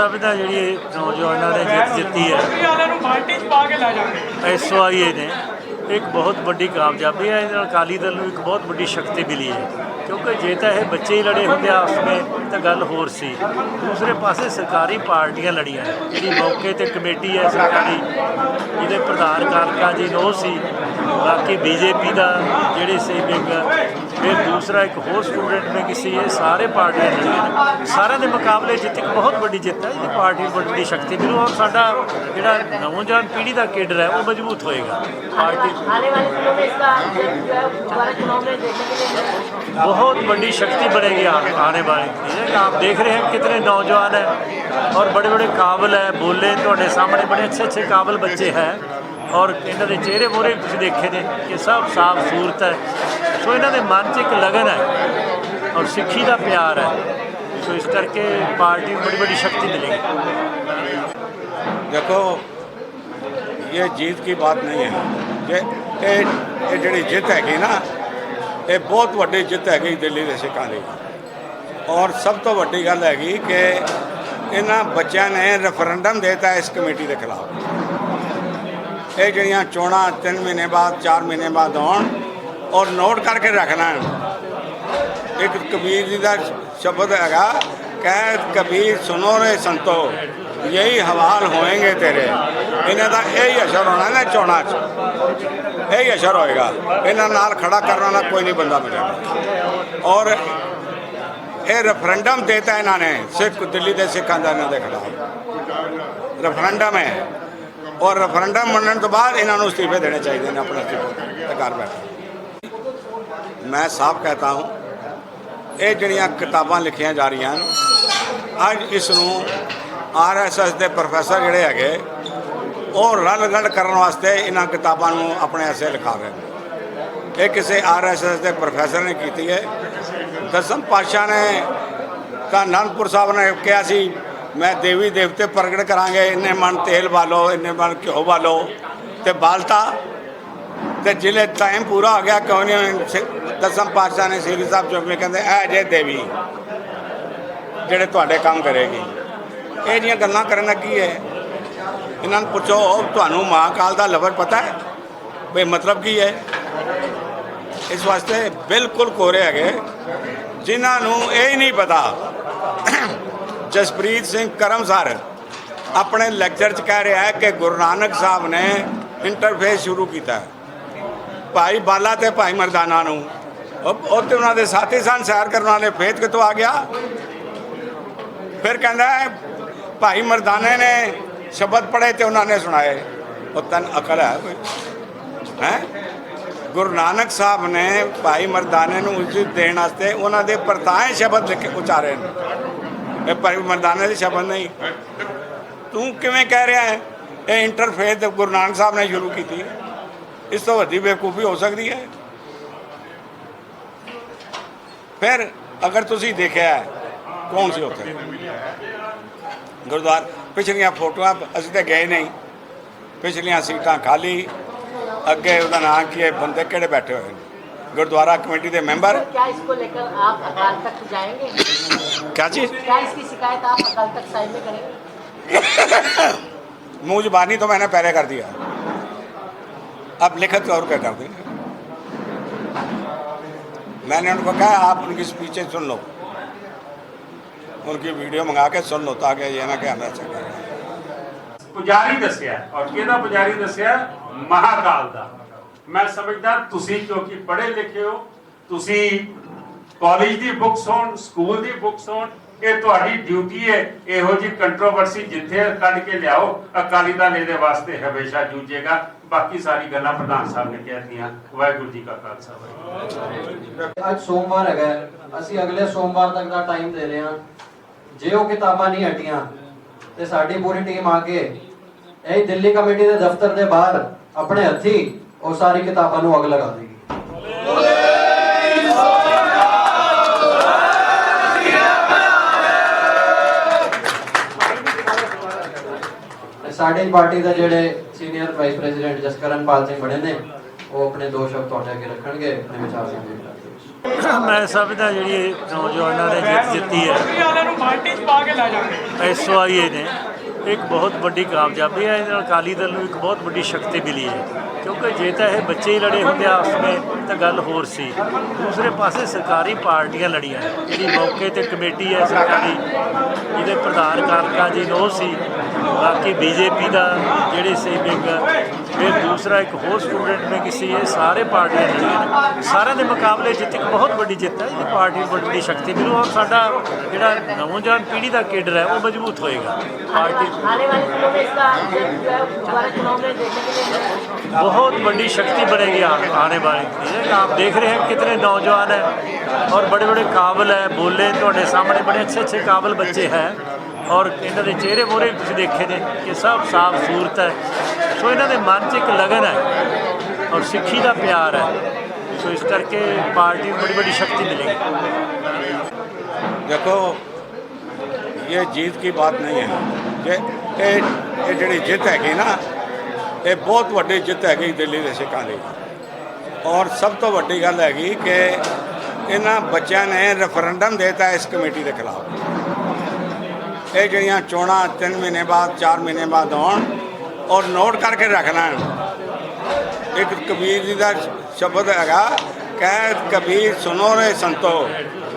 ਸਮਝਦਾ ਜਿਹੜੀ ਨੌਜਵਾਨਾਂ ਨੇ ਜਿੱਤ ਜਿੱਤੀ ਹੈ। ਵਾਲਿਆਂ ਨੂੰ ਬਾਲਟੀ 'ਚ ਪਾ ਕੇ ਲੈ ਜਾਣਗੇ ਐਸਵਾਈਏ ਨੇ ਇੱਕ ਬਹੁਤ ਵੱਡੀ ਕਾਮਯਾਬੀ ਹੈ। ਇਹਦੇ ਨਾਲ ਅਕਾਲੀ ਦਲ ਨੂੰ ਇੱਕ ਬਹੁਤ ਵੱਡੀ ਸ਼ਕਤੀ ਮਿਲੀ ਹੈ। ਕਿਉਂਕਿ ਜੇ ਤਾਂ ਇਹ ਬੱਚੇ ਹੀ ਲੜੇ ਹੁੰਦੇ ਆਪਸ ਵਿੱਚ ਤਾਂ ਗੱਲ ਹੋਰ ਸੀ। ਦੂਸਰੇ ਪਾਸੇ ਸਰਕਾਰੀ ਪਾਰਟੀਆਂ ਲੜੀਆਂ। ਜਿਹੜੀ ਮੌਕੇ ਤੇ ਕਮੇਟੀ ਹੈ ਸਰਕਾਰੀ ਜਿਹਦੇ ਪ੍ਰਧਾਨ ਕਾਰਕਾ ਜੀ ਨੋ ਸੀ। ਬਾਕੀ ਬੀਜੇਪੀ ਦਾ ਜਿਹੜੇ ਸੀ ਵਿੰਗ ਫਿਰ ਦੂਸਰਾ ਇੱਕ ਹੋਰ ਸਟੂਡੈਂਟ ਵਿੰਗ ਸੀ ਇਹ ਸਾਰੇ ਪਾਰਟੀਆਂ ਲੜੀਆਂ ਨੇ ਸਾਰਿਆਂ ਦੇ ਮੁਕਾਬਲੇ ਜਿੱਤ ਇੱਕ ਬਹੁਤ ਵੱਡੀ ਜਿੱਤ ਹੈ ਇਹਦੀ ਪਾਰਟੀ ਨੂੰ ਵੱਡੀ ਸ਼ਕਤੀ ਮਿਲੂ ਔਰ ਸਾਡਾ ਜਿਹੜਾ ਨੌਜਵਾਨ ਪੀੜ੍ਹੀ ਦਾ ਕੇਡਰ ਹੈ ਉਹ ਮਜ਼ਬੂਤ ਹੋਏਗਾ ਪਾਰਟੀ आने वाले दिनों में इसका जो है दोबारा चुनाव में देखने के लिए मिलेगा। बहुत बड़ी शक्ति बनेगी आ- आने वाले दिन आप देख रहे हैं कितने नौजवान हैं और बड़े बड़े काबिल है बोले ਤੁਹਾਡੇ ਸਾਹਮਣੇ ਬੜੇ ਅੱਛੇ ਅੱਛੇ ਕਾਬਿਲ ਬੱਚੇ ਹੈ ਔਰ ਇਹਨਾਂ ਦੇ ਚਿਹਰੇ ਮੋਰੇ ਤੁਸੀਂ ਦੇਖੇ ਨੇ ਕਿ ਸਭ ਸਾਫ਼ ਸੂਰਤ ਹੈ। ਸੋ ਇਹਨਾਂ ਦੇ ਮਨ 'ਚ ਇੱਕ ਲਗਨ ਹੈ ਔਰ ਸਿੱਖੀ ਦਾ ਪਿਆਰ ਹੈ। ਸੋ ਇਸ ਕਰਕੇ ਪਾਰਟੀ ਨੂੰ ਬੜੀ ਬੜੀ ਸ਼ਕਤੀ ਮਿਲੇਗੀ। ਦੇਖੋ, ਇਹ ਜੀਤ ਦੀ ਬਾਤ ਨਹੀਂ ਹੈ। ਇਹ ਇਹ ਜਿਹੜੀ ਜਿੱਤ ਹੈਗੀ ਨਾ, ਇਹ ਬਹੁਤ ਵੱਡੀ ਜਿੱਤ ਹੈਗੀ ਦਿੱਲੀ ਦੇ ਸਿੱਖਾਂ ਦੀ। ਔਰ ਸਭ ਤੋਂ ਵੱਡੀ ਗੱਲ ਹੈਗੀ ਕਿ ਇਹਨਾਂ ਬੱਚਿਆਂ ਨੇ ਰੈਫਰੈਂਡਮ ਦਿੱਤਾ ਇਸ ਕਮੇਟੀ ਦੇ ਖਿਲਾਫ। ਇਹ ਜਿਹੜੀਆਂ ਚੋਣਾਂ 3 ਮਹੀਨੇ ਬਾਅਦ 4 ਮਹੀਨੇ ਬਾਅਦ ਆਉਣ ਔਰ ਨੋਟ ਕਰਕੇ ਰੱਖਣਾ ਇੱਕ ਕਬੀਰ ਜੀ ਦਾ ਸ਼ਬਦ ਹੈਗਾ ਕਹਿ ਕਬੀਰ ਸੁਨੋ ਰੇ ਸੰਤੋ, ਯਹੀ ਹਵਾਲ ਹੋਣਗੇ ਤੇਰੇ। ਇਹਨਾਂ ਦਾ ਇਹ ਹੀ ਅਸਰ ਹੋਣਾ ਨਾ ਚੋਣਾਂ 'ਚ। ਇਹ ਹੀ ਅਸਰ ਹੋਏਗਾ। ਇਹਨਾਂ ਨਾਲ ਖੜਾ ਕਰਨ ਵਾਲਾ ਕੋਈ ਨਹੀਂ ਬੰਦਾ ਮਿਲੇਗਾ ਔਰ ਇਹ ਰੈਫਰੈਂਡਮ ਦੇਤਾ ਇਹਨਾਂ ਨੇ, ਸਿੱਖ ਦਿੱਲੀ ਦੇ ਸਿੱਖਾਂ ਦਾ ਇਹਨਾਂ ਦੇ ਖਿਲਾਫ। ਰੈਫਰੈਂਡਮ ਹੈ। ਔਰ ਰੈਫਰੈਂਡਮ ਮੰਨਣ ਤੋਂ ਬਾਅਦ ਇਹਨਾਂ ਨੂੰ ਅਸਤੀਫੇ ਦੇਣੇ ਚਾਹੀਦੇ ਨੇ ਆਪਣਾ ਅਸਤੀਫਾ ਤੇ ਘਰ ਬੈਠ। ਮੈਂ ਸਾਫ਼ ਕਹਤਾ ਹਾਂ, ਇਹ ਜਿਹੜੀਆਂ ਕਿਤਾਬਾਂ ਲਿਖੀਆਂ ਜਾ ਰਹੀਆਂ ਹਨ, ਅੱਜ ਇਸ ਨੂੰ ਆਰਐਸਐਸ ਦੇ ਪ੍ਰੋਫੈਸਰ ਜਿਹੜੇ ਹੈਗੇ, ਉਹ ਰਲ ਰਲ ਕਰਨ ਵਾਸਤੇ ਇਹਨਾਂ ਕਿਤਾਬਾਂ ਨੂੰ ਆਪਣੇ ਐਸੇ ਲਿਖਾ ਰਹੇ ਨੇ। ਇਹ ਕਿਸੇ ਆਰਐਸਐਸ ਦੇ ਪ੍ਰੋਫੈਸਰ ਨੇ ਕੀਤੀ ਹੈ। ਦਸਮ ਪਾਤਸ਼ਾਹ ਨੇ ਤਾਂ ਅਨੰਦਪੁਰ ਸਾਹਿਬ ਨੇ ਕਿਹਾ ਸੀ ਮੈਂ ਦੇਵੀ ਦੇਵਤੇ ਪ੍ਰਗਟ ਕਰਾਂਗੇ, ਇੰਨੇ ਮਨ ਤੇਲ ਵਾਲੋ ਇੰਨੇ ਮਨ ਘਿਓ ਵਾਲੋ ਤੇ ਬਾਲਤਾ ਤੇ ਜਿਲੇ ਟਾਈਮ ਪੂਰਾ ਹੋ ਗਿਆ, ਕਿਉਂ ਨਹੀਂ ਦਸਮ ਪਾਤਸ਼ਾਹ ਨੇ ਸ੍ਰੀ ਸਾਹਿਬ ਚੁੱਕ ਕੇ ਕਹਿੰਦੇ, ਇਹ ਜੇ ਦੇਵੀ ਜਿਹੜੇ ਤੁਹਾਡੇ ਕੰਮ ਕਰੇਗੀ। ਇਹ ਜੀਆਂ ਗੱਲਾਂ ਕਰਨ ਦਾ ਕੀ ਹੈ। ਇਹਨਾਂ ਨੂੰ ਪੁੱਛੋ, ਤੁਹਾਨੂੰ ਮਹਾਕਾਲ ਦਾ ਲਫ਼ਜ਼ ਪਤਾ ਹੈ? ਬਈ ਮਤਲਬ ਕੀ ਹੈ? ਇਸ ਵਾਸਤੇ ਬਿਲਕੁਲ ਕੋਰੇ ਹੈਗੇ, ਜਿਨ੍ਹਾਂ ਨੂੰ ਇਹ ਹੀ ਨਹੀਂ ਪਤਾ ਜਸਪ੍ਰੀਤ ਸਿੰਘ ਕਰਮ ਸਰ ਆਪਣੇ ਲੈਕਚਰ 'ਚ ਕਹਿ ਰਿਹਾ ਹੈ ਕਿ ਗੁਰੂ ਨਾਨਕ ਸਾਹਿਬ ਨੇ ਇੰਟਰਫੇਸ ਸ਼ੁਰੂ ਕੀਤਾ ਭਾਈ ਬਾਲਾ ਤੇ ਭਾਈ ਮਰਦਾਨਾ ਨੂੰ। ਉਹ ਉਹ ਤੇ ਉਹਨਾਂ ਦੇ ਸਾਥੀ ਸਨ, ਸੈਰ ਕਰਨ ਵਾਲੇ ਫੇਤ ਕਿਤੋਂ ਆ ਗਿਆ? ਫਿਰ ਕਹਿੰਦਾ ਭਾਈ ਮਰਦਾਨੇ ਨੇ ਸ਼ਬਦ ਪੜ੍ਹੇ ਤੇ ਉਹਨਾਂ ਨੇ ਸੁਣਾਏ। ਉਹ ਤਨ ਅਕਲ ਹੈ ਕੋਈ। ਹੈ? ਗੁਰੂ ਨਾਨਕ ਸਾਹਿਬ ਨੇ ਭਾਈ ਮਰਦਾਨੇ ਨੂੰ ਉੱਚਿਤ ਦੇਣ ਵਾਸਤੇ ਉਹਨਾਂ ਦੇ ਪਰਤਾਏ ਸ਼ਬਦ ਲਿਖ ਉਚਾਰੇ ਨੇ। ਪਰ ਮਰਦਾਨੇ ਦੇ ਸ਼ਬਦ ਨਹੀਂ। ਤੂੰ ਕਿਵੇਂ ਕਹਿ ਰਿਹਾ ਹੈ? ਇਹ ਇੰਟਰਫੇਸ ਗੁਰੂ ਨਾਨਕ ਸਾਹਿਬ ਨੇ ਸ਼ੁਰੂ ਕੀਤੀ ਇਸ ਤੋਂ ਵੱਡੀ ਬੇਵਕੂਫੀ ਹੋ ਸਕਦੀ ਹੈ। ਫਿਰ ਅਗਰ ਤੁਸੀਂ ਦੇਖਿਆ ਕੌਣ ਸੀ ਉੱਥੇ? ਗੁਰਦੁਆਰ, ਪਿਛਲੀਆਂ ਫੋਟੋਆਂ ਅਸੀਂ ਤਾਂ ਗਏ ਨਹੀਂ। ਪਿਛਲੀਆਂ ਸੀਟਾਂ ਖਾਲੀ। ਅੱਗੇ ਉਹਦਾ ਨਾਂ ਕੀ ਹੈ? ਬੰਦੇ ਕਿਹੜੇ ਬੈਠੇ ਹੋਏ ਨੇ? ਗੁਰਦੁਆਰਾ ਕਮੇਟੀ ਦੇ ਮੈਂਬਰ? ਕਿਆ ਇਸ ਕੋ ਲੇਕਰ ਆਪ ਅਕਾਲ ਤਖਤ ਜਾਏਂਗੇ? ਕਿਆ ਚੀਜ਼ क्या इसकी शिकायत आप अकाल तख्त साहिब में करेंगे मुंह जुबानी तो मैंने पहले कर दिया अब लिखत और क्या कर देंगे मैंने उनको कहा आप उनकी स्पीचें सुन लो उनकी वीडियो मंगा के सुन लो ताकि ये ना कि हमें अच्छा करें ਪੁਜਾਰੀ ਦੱਸਿਆ ਔਰ ਕਿਹਦਾ ਪੁਜਾਰੀ ਦੱਸਿਆ ਮਹਾਕਾਲ ਦਾ ਮੈਂ ਸਮਝਦਾ ਤੁਸੀਂ ਕਿਉਂਕਿ ਪੜ੍ਹੇ ਲਿਖੇ ਹੋ ਤੁਸੀਂ ਕਾਲਜ ਦੀ ਬੁੱਕਸ ਹੋਣ ਸਕੂਲ ਦੀ ਬੁੱਕਸ ਹੋਣ, ਇਹ ਤੁਹਾਡੀ ਡਿਊਟੀ ਹੈ, ਇਹੋ ਜੀ ਕੰਟਰੋਵਰਸੀ ਜਿੱਥੇ ਕੱਢ ਕੇ ਲਿਆਓ, ਅਕਾਲੀ ਦਲ ਇਹਦੇ ਵਾਸਤੇ ਹਮੇਸ਼ਾ ਜੂਝੇਗਾ। ਬਾਕੀ ਸਾਰੀ ਗੱਲਾਂ ਪ੍ਰਧਾਨ ਸਾਹਿਬ ਨੇ ਕਹਿਤੀਆਂ। ਵਾਹਿਗੁਰੂ ਜੀ ਕਾ ਖਾਲਸਾ, ਵਾਹਿਗੁਰੂ ਅੱਜ ਸੋਮਵਾਰ ਹੈਗਾ ਅਸੀਂ ਅਗਲੇ ਸੋਮਵਾਰ ਤੱਕ ਦਾ ਟਾਈਮ ਦੇ ਰਹੇ ਹਾਂ। ਜੇ ਉਹ ਕਿਤਾਬਾਂ ਨਹੀਂ ਹਟੀਆਂ, ਤੇ ਸਾਡੀ ਪੂਰੀ ਟੀਮ ਆ ਕੇ ਇਹ ਦਿੱਲੀ ਕਮੇਟੀ ਦੇ ਦਫ਼ਤਰ ਦੇ ਬਾਹਰ ਆਪਣੇ ਹੱਥੀ ਉਹ ਸਾਰੀ ਕਿਤਾਬਾਂ ਨੂੰ ਅੱਗ ਲਗਾ ਦੇਗੀ। ਸਾਡੀ ਪਾਰਟੀ ਦੇ ਜਿਹੜੇ senior vice president Jaskaran Pal Singh ਬਣੇ ਨੇ ਉਹ ਆਪਣੇ ਦੋ ਸ਼ਬਦ ਤੁਹਾਡੇ ਅੱਗੇ ਰੱਖਣਗੇ ਆਪਣੇ ਵਿਚਾਰ ਸਾਂਝੇ ਕਰਦੇ ਮੈਂ ਸਮਝਦਾ ਜਿਹੜੀ ਨੌਜਵਾਨਾਂ ਨੇ ਜਿੱਤ ਜਿੱਤੀ ਹੈ ਇਹ ਵਾਲਿਆਂ ਨੂੰ। ਬਾਲਟੀ ਇੱਕ ਬਹੁਤ ਵੱਡੀ ਕਾਮਯਾਬੀ ਹੈ। ਇਹਦੇ ਨਾਲ ਅਕਾਲੀ ਦਲ ਨੂੰ ਇੱਕ ਬਹੁਤ ਵੱਡੀ ਸ਼ਕਤੀ ਮਿਲੀ ਹੈ। ਕਿਉਂਕਿ ਜੇ ਤਾਂ ਇਹ ਬੱਚੇ ਹੀ ਲੜੇ ਹੁੰਦੇ ਆਪਸ ਵਿੱਚ ਤਾਂ ਗੱਲ ਹੋਰ ਸੀ। ਦੂਸਰੇ ਪਾਸੇ ਸਰਕਾਰੀ ਪਾਰਟੀਆਂ ਲੜੀਆਂ। ਜਿਹੜੀ ਮੌਕੇ ਤੇ ਕਮੇਟੀ ਹੈ ਸਰਕਾਰੀ, ਜਿਹਦੇ ਪ੍ਰਧਾਨ ਕਾਰਕਾ ਜੀ ਨੋ ਸੀ। ਬਾਕੀ ਬੀਜੇਪੀ ਦਾ ਜਿਹੜੇ ਸੀ ਵਿੰਗ, ਫਿਰ ਦੂਸਰਾ ਇੱਕ ਹੋਰ ਸਟੂਡੈਂਟ ਨੇ ਕਿਸੇ ਇਹ ਸਾਰੇ ਪਾਰਟੀਆਂ ਲੜੀਆਂ ਸਾਰਿਆਂ ਦੇ ਮੁਕਾਬਲੇ ਜਿੱਤ ਇੱਕ ਬਹੁਤ ਵੱਡੀ ਜਿੱਤ ਹੈ। ਇਹ ਪਾਰਟੀ ਨੂੰ ਬੜੀ ਵੱਡੀ ਸ਼ਕਤੀ ਮਿਲੂ। ਔਰ ਸਾਡਾ ਜਿਹੜਾ ਨੌਜਵਾਨ ਪੀੜ੍ਹੀ ਦਾ ਕੇਡਰ ਹੈ, ਉਹ ਮਜ਼ਬੂਤ ਹੋਏਗਾ। ਪਾਰਟੀ आने वाले दिनों में इसका जो है दोबारा चुनाव में देखने के लिए मिलेगा। बहुत बड़ी शक्ति बनेगी आ- आने वाले दिन में। आप देख रहे हैं कितने नौजवान हैं और बड़े बड़े काबिल हैं बोले ਤੁਹਾਡੇ ਸਾਹਮਣੇ ਬੜੇ ਅੱਛੇ ਅੱਛੇ ਕਾਬਿਲ ਬੱਚੇ ਹੈ ਔਰ ਇਹਨਾਂ ਦੇ ਚਿਹਰੇ ਮੋਰੇ ਤੁਸੀਂ ਦੇਖੇ ਨੇ ਕਿ ਸਭ ਸਾਫ ਸੂਰਤ ਹੈ ਸੋ ਇਹਨਾਂ ਦੇ ਮਨ 'ਚ ਇੱਕ ਲਗਨ ਹੈ ਔਰ ਸਿੱਖੀ ਦਾ ਪਿਆਰ ਹੈ ਸੋ ਇਸ ਕਰਕੇ ਪਾਰਟੀ ਨੂੰ ਬੜੀ ਬੜੀ ਸ਼ਕਤੀ ਮਿਲੇਗੀ देखो ये जीत की बात नहीं है ਜੇ ਇਹ ਇਹ ਜਿਹੜੀ ਜਿੱਤ ਹੈਗੀ ਨਾ, ਇਹ ਬਹੁਤ ਵੱਡੀ ਜਿੱਤ ਹੈਗੀ ਦਿੱਲੀ ਦੇ ਸਿੱਖਾਂ ਲਈ ਔਰ ਸਭ ਤੋਂ ਵੱਡੀ ਗੱਲ ਹੈਗੀ ਕਿ ਇਹਨਾਂ ਬੱਚਿਆਂ ਨੇ ਰੈਫਰੈਂਡਮ ਦੇਤਾ ਇਸ ਕਮੇਟੀ ਦੇ ਖਿਲਾਫ। ਇਹ ਜਿਹੜੀਆਂ ਚੋਣਾਂ 3 ਮਹੀਨੇ ਬਾਅਦ 4 ਮਹੀਨੇ ਬਾਅਦ ਆਉਣ, ਔਰ ਨੋਟ ਕਰਕੇ ਰੱਖਣਾ ਇੱਕ ਕਬੀਰ ਜੀ ਦਾ ਸ਼ਬਦ ਹੈਗਾ ਕਹਿ ਕਬੀਰ ਸੁਨੋ ਰੇ ਸੰਤੋ।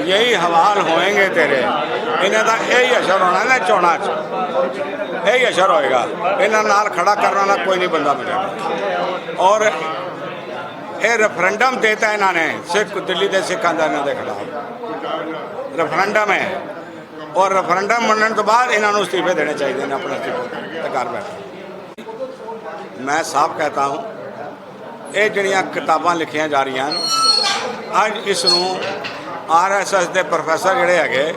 ਯਹੀ ਹਵਾਲ ਹੋਣਗੇ ਤੇਰੇ ਇਹਨਾਂ ਦਾ ਇਹੀ ਅਸਰ ਹੋਣਾ ਨਾ ਚੋਣਾਂ 'ਚ ਇਹੀ ਅਸਰ ਹੋਏਗਾ ਇਹਨਾਂ ਨਾਲ ਖੜਾ ਕਰਨ ਵਾਲਾ ਕੋਈ ਨਹੀਂ ਬੰਦਾ ਮਿਲੇਗਾ ਔਰ ਇਹ ਰੈਫਰੈਂਡਮ ਦੇਤਾ ਇਹਨਾਂ ਨੇ ਸਿੱਖ ਦਿੱਲੀ ਦੇ ਸਿੱਖਾਂ ਦਾ ਇਹਨਾਂ ਦੇ ਖਿਲਾਫ ਰੈਫਰੈਂਡਮ ਹੈ ਔਰ ਰੈਫਰੈਂਡਮ ਮੰਨਣ ਤੋਂ ਬਾਅਦ ਇਹਨਾਂ ਨੂੰ ਅਸਤੀਫੇ ਦੇਣੇ ਚਾਹੀਦੇ ਨੇ ਆਪਣਾ ਅਸਤੀਫੇ ਤੇ ਘਰ ਬੈਠੋ ਮੈਂ ਸਾਫ਼ ਕਹਤਾ ਹੂੰ ਇਹ ਜਿਹੜੀਆਂ ਕਿਤਾਬਾਂ ਲਿਖੀਆਂ ਜਾ ਰਹੀਆਂ ਹਨ ਅੱਜ ਇਸ ਨੂੰ ਆਰਐਸਐਸ ਦੇ ਪ੍ਰੋਫੈਸਰ ਜਿਹੜੇ ਹੈਗੇ,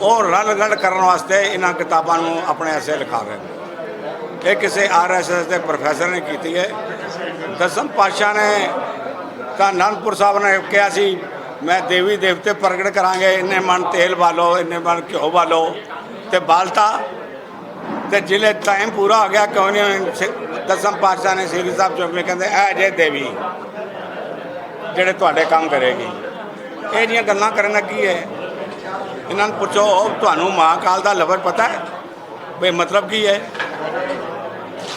ਉਹ ਰਲ ਰਲ ਕਰਨ ਵਾਸਤੇ ਇਹਨਾਂ ਕਿਤਾਬਾਂ ਨੂੰ ਆਪਣੇ ਐਸੇ ਲਿਖਾ ਰਹੇ ਨੇ। ਇਹ ਕਿਸੇ ਆਰਐਸਐਸ ਦੇ ਪ੍ਰੋਫੈਸਰ ਨੇ ਕੀਤੀ ਹੈ। ਦਸਮ ਪਾਤਸ਼ਾਹ ਨੇ ਤਾਂ ਅਨੰਦਪੁਰ ਸਾਹਿਬ ਨੇ ਕਿਹਾ ਸੀ, ਮੈਂ ਦੇਵੀ ਦੇਵਤੇ ਪ੍ਰਗਟ ਕਰਾਂਗੇ, ਇੰਨੇ ਮਨ ਤੇਲ ਵਾਲੋ ਇੰਨੇ ਮਨ ਘਿਓ ਵਾਲੋ ਤੇ ਬਾਲਤਾ ਤੇ ਜਿਲੇ ਟਾਈਮ ਪੂਰਾ ਹੋ ਗਿਆ, ਕਿਉਂ ਨਹੀਂ ਸਿ- ਦਸਮ ਪਾਤਸ਼ਾਹ ਨੇ ਸ੍ਰੀ ਸਾਹਿਬ ਚੌਕ ਵਿੱਚ ਕਹਿੰਦੇ, ਇਹ ਜੇ ਦੇਵੀ, ਜਿਹੜੇ ਤੁਹਾਡੇ ਕੰਮ ਕਰੇਗੀ ਇਹ ਜੀਆਂ ਗੱਲਾਂ ਕਰਨ ਦਾ ਕੀ ਹੈ। ਇਹਨਾਂ ਨੂੰ ਪੁੱਛੋ ਤੁਹਾਨੂੰ ਮਹਾਕਾਲ ਦਾ ਲਫ਼ਜ਼ ਪਤਾ ਹੈ? ਵੀ ਮਤਲਬ ਕੀ ਹੈ?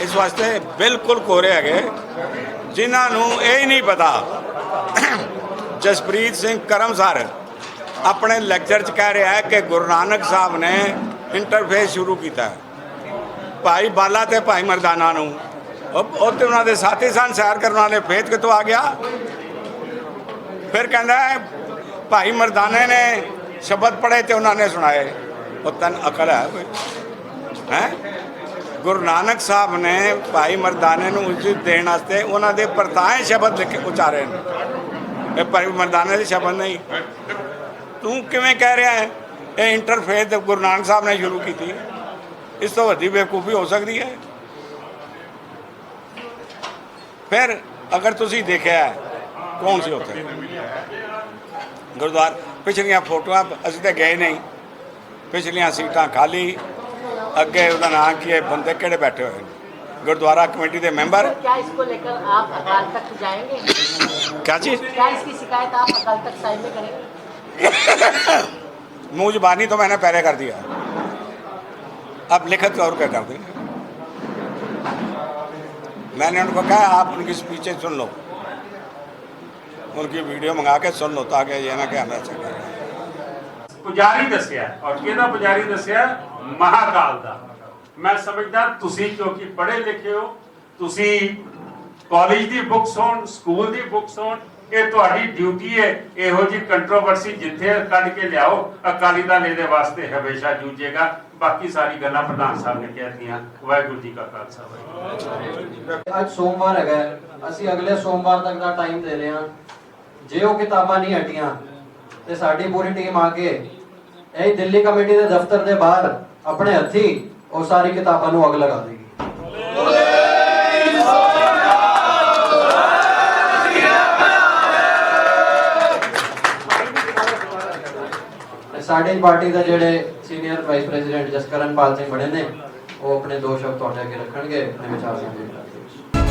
ਇਸ ਵਾਸਤੇ ਬਿਲਕੁਲ ਕੋਰੇ ਹੈਗੇ। ਜਿਨ੍ਹਾਂ ਨੂੰ ਇਹ ਨਹੀਂ ਪਤਾ, ਜਸਪ੍ਰੀਤ ਸਿੰਘ ਕਰਮ ਸਰ ਆਪਣੇ ਲੈਕਚਰ 'ਚ ਕਹਿ ਰਿਹਾ ਹੈ ਕਿ ਗੁਰੂ ਨਾਨਕ ਸਾਹਿਬ ਨੇ ਇੰਟਰਫੇਸ ਸ਼ੁਰੂ ਕੀਤਾ। ਭਾਈ ਬਾਲਾ ਤੇ ਭਾਈ ਮਰਦਾਨਾ ਨੂੰ। ਉਹ ਉਹ ਤੇ ਉਹਨਾਂ ਦੇ ਸਾਥੀ ਸਨ, ਸੈਰ ਕਰਨ ਵਾਲੇ ਫੇਤ ਕਿਤੋਂ ਆ ਗਿਆ? ਫਿਰ ਕਹਿੰਦਾ ਭਾਈ ਮਰਦਾਨੇ ਨੇ ਸ਼ਬਦ ਪੜ੍ਹੇ ਤੇ ਉਹਨਾਂ ਨੇ ਸੁਣਾਏ। ਉਹ ਤਨ ਅਕਲ ਹੈ ਕੋਈ। ਹੈ? ਗੁਰੂ ਨਾਨਕ ਸਾਹਿਬ ਨੇ ਭਾਈ ਮਰਦਾਨੇ ਨੂੰ ਉਜਿਤ ਦੇਣ ਵਾਸਤੇ ਉਹਨਾਂ ਦੇ ਪਰਤਾਏ ਸ਼ਬਦ ਲਿਖ ਉਚਾਰੇ ਨੇ। ਇਹ ਭਾਈ ਮਰਦਾਨੇ ਦੇ ਸ਼ਬਦ ਨਹੀਂ। ਤੂੰ ਕਿਵੇਂ ਕਹਿ ਰਿਹਾ ਹੈ? ਇਹ ਇੰਟਰਫੇਸ ਗੁਰੂ ਨਾਨਕ ਸਾਹਿਬ ਨੇ ਸ਼ੁਰੂ ਕੀਤੀ। ਇਸ ਤੋਂ ਵੱਡੀ ਬੇਵਕੂਫੀ ਹੋ ਸਕਦੀ ਹੈ। ਫਿਰ ਅਗਰ ਤੁਸੀਂ ਦੇਖਿਆ ਕੌਣ ਸੀ ਉੱਥੇ? ਗੁਰਦੁਆਰ ਪਿਛਲੀਆਂ ਫੋਟੋਆਂ ਅਸੀਂ ਤਾਂ ਗਏ ਨਹੀਂ ਪਿਛਲੀਆਂ ਸੀਟਾਂ ਖਾਲੀ ਅੱਗੇ ਉਹਦਾ ਨਾਂ ਕੀ ਹੈ ਬੰਦੇ ਕਿਹੜੇ ਬੈਠੇ ਹੋਏ ਨੇ ਗੁਰਦੁਆਰਾ ਕਮੇਟੀ ਦੇ ਮੈਂਬਰ क्या इसको लेकर आप अकाल तख्त जाएंगे क्या चीज क्या इसकी शिकायत आप अकाल तख्त साहिब में करेंगे मुंह जुबानी तो मैंने पहले कर दिया अब लिखत और क्या कर देंगे मैंने उनको कहा आप उनकी स्पीचें सुन लो ਮੁਰਗੀ ਵੀਡੀਓ ਮੰਗਾ ਕੇ ਸੁਣ ਲੋ ਤਾਂ ਕਿ ਇਹਨਾਂ ਕਹਿਣਾ ਚਾਹੀਦਾ ਪੁਜਾਰੀ ਦੱਸਿਆ ਔਰ ਕਿਹਦਾ ਪੁਜਾਰੀ ਦੱਸਿਆ? ਮਹਾਕਾਲ ਦਾ। ਮੈਂ ਸਮਝਦਾ ਤੁਸੀਂ ਕਿਉਂਕਿ ਪੜ੍ਹੇ ਲਿਖੇ ਹੋ ਤੁਸੀਂ ਕਾਲਜ ਦੀ ਬੁੱਕਸ ਹੋਣ ਸਕੂਲ ਦੀ ਬੁੱਕਸ ਹੋਣ ਇਹ ਤੁਹਾਡੀ ਡਿਊਟੀ ਹੈ ਇਹੋ ਜੀ ਕੰਟਰੋਵਰਸੀ ਜਿੱਥੇ ਕੱਢ ਕੇ ਲਿਆਓ। ਅਕਾਲੀ ਦਲ ਇਹਦੇ ਵਾਸਤੇ ਹਮੇਸ਼ਾ ਜੂਝੇਗਾ। ਬਾਕੀ ਸਾਰੀ ਗੱਲਾਂ ਪ੍ਰਧਾਨ ਸਾਹਿਬ ਨੇ ਕਹਿ ਦਿੱਤੀਆਂ ਵਾਹਿਗੁਰੂ ਜੀ ਕਾ ਖਾਲਸਾ ਵਾਹਿਗੁਰੂ ਅੱਜ ਸੋਮਵਾਰ ਹੈਗਾ। ਅਸੀਂ ਅਗਲੇ ਸੋਮਵਾਰ ਤੱਕ ਦਾ ਟਾਈਮ ਦੇ ਰਹੇ ਹਾਂ। ਜੇ ਉਹ ਕਿਤਾਬਾਂ ਨਹੀਂ ਹਟੀਆਂ, ਤੇ ਸਾਡੀ ਪੂਰੀ ਟੀਮ ਆ ਕੇ ਇਹ ਦਿੱਲੀ ਕਮੇਟੀ ਦੇ ਦਫ਼ਤਰ ਦੇ ਬਾਹਰ ਆਪਣੇ ਹੱਥੀ ਉਹ ਸਾਰੀ ਕਿਤਾਬਾਂ ਨੂੰ ਅੱਗ ਲਗਾ ਦੇਗੀ। ਸਾਡੀ ਪਾਰਟੀ ਦੇ ਜਿਹੜੇ senior vice president Jaskaran Pal Singh ਬੜੇ ਨੇ, ਉਹ ਆਪਣੇ ਦੋ ਸ਼ਬਦ ਤੁਹਾਡੇ ਅੱਗੇ ਰੱਖਣਗੇ, ਆਪਣੇ ਵਿਚਾਰ ਸਾਂਝੇ ਕਰਦੇ